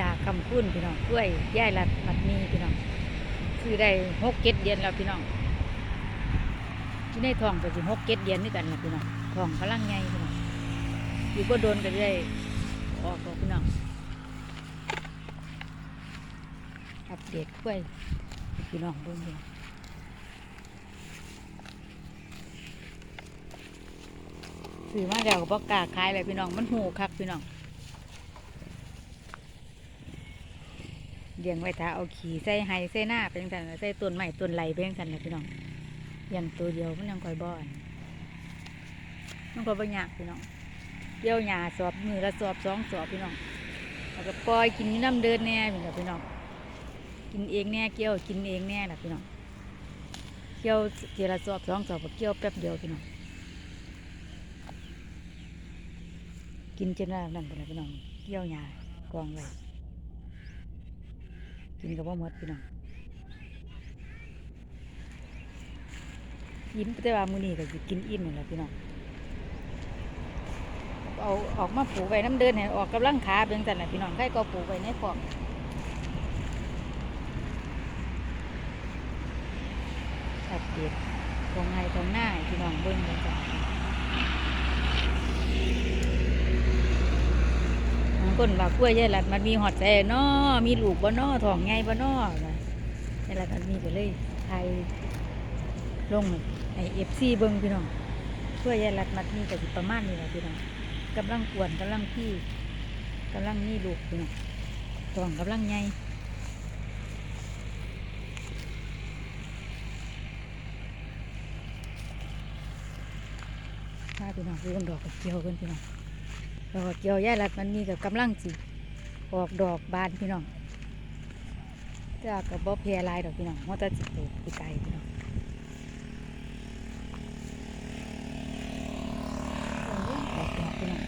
ลาคำคุ้นพี่น้องกล้วยย่ายรัดมัดมีพี่น้องคือได้หกเจ็ดเดือนแล้วพี่น้องที่ในทองก็สิหกเจ็ดเดือนด้วยกันนะพี่น้องทองกำลังใหญ่พี่น้องอยู่ก็โดนก็ได้ออกพี่น้องอัปเดตกล้วยพี่น้องเบิ่งเบิ่งซื้อมาแล้วก็บอกกล้าขายเลยพี่น้องมันหูคักพี่น้อง เลี้ยงไว้ถ้าเอาขี่ใส่ไห้ใส่หน้าเป็นจังซั่นล่ะใส่ต้นไม้ต้นไหลเป็นจังซั่นและพี่น้องเลี้ยงตัวเดียวมันยังคอยบ่อนมันก็บ่ยากพี่น้องเกี่ยวหญ้าสอบมือละสอบสองสอบพี่น้องแล้วก็ปล่อยกินน้ำเดินแน่พี่น้องพี่น้องกินเองแน่เกี่ยวกินเองแน่ล่ะพี่น้องเกี่ยวเจละสอบสองสอบก็เกี่ยวแป๊บเดียวพี่น้องกินจนว่านั่นพุ่นล่ะพี่น้องเกี่ยวหญ้ากองไว้ กินกับว่ามดพี่น้องยิ้มแต่ว่ามือนี้ก็สิกินอิ่มนี่แหละพี่น้องเอาออกมาปลูกไว้น้ำเดินให้ออกกำลังขาเป็นจังซั่นแหละพี่น้องใครก็ปลูกไว้ในฟอกอัปเดตตรงไงตรงหน้าพี่น้องเบิ่งกันจ้ะบาง คนว่ากล้วยยายหลัดมันมีหอดแซ่นอมีลูกบ่นอท้องใหญ่บ่นอว่าายายหลัดมันมีก็เลยไทยลงให้ FC เบิ่งพี่น้องกล้วยยายหลัดมันมีก็สิประมาณนี้แหละพี่น้องกำลังกวนกำลังพี่กำลังมีลูกพี่น้องท้องกำลังใหญ่พาพี่น้องไปเบิ่งดอกกระเจียวกันพี่น้อง ดอกเจียวยายรัดมันมีกับกำลังสิออกดอกบานพี่น้องแต่ว่ากับบ่แพร่หลายดอกพี่น้องมันจะสิปลูกปีไกพี่น้องโอ้ยดอกดอกพี่น้อง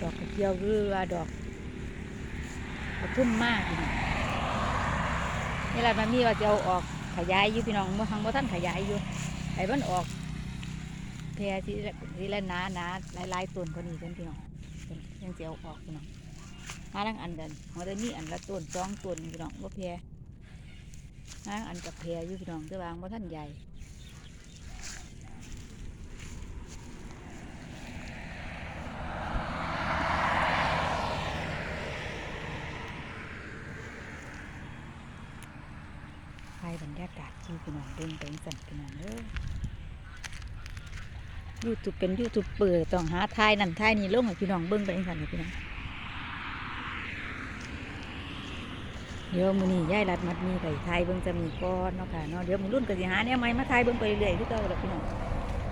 ดอกเจียวหรือดอกกระทุ่มมากพี่น้องนี่รัดมันมีว่าจะเอาออกขยายอยู่พี่น้องเมื่อครั้งว่าท่านขยายอยู่ไอ้มันออก แพรที่ที่ละหนานาหลายๆต้นคนนี้กันพี่น้องยังเสียวออกพี่น้องมาทั้งอันกันหัวแต่นี่อันละต้นสองต้นพี่น้องว่าแพรมาทั้งอันกับแพรอยู่พี่น้องแต่วางว่าท่านใหญ่ไปบรรยากาศที่พี่น้องเดินไปสั่นพี่น้องเด้อ ยูทูบเป็นยูทูบเปิดต้องหาทายนั่นทายนี่ลงให้พี่น้องเบิ้งไปจังซั่นให้พี่น้องเดี๋ยวมือนี้ยายรัดมัดมีไก่ทายเบิ้งจะมีก่อนเนาะค่ะเนาะเดี๋ยวมือรุ่นก็สิหาแนวใหม่มาทายเบิ้งไปเรื่อยๆคือเก่าละพี่น้อง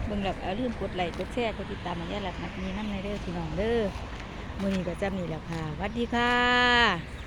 เบิ้งแล้วก็อย่าลืมกดไลค์กดแชร์กดติดตามให้ยายรัดมัดมีนำในเด้อพี่น้องเด้อมือนี้ก็จะมีแล้วค่ะสวัสดีค่ะ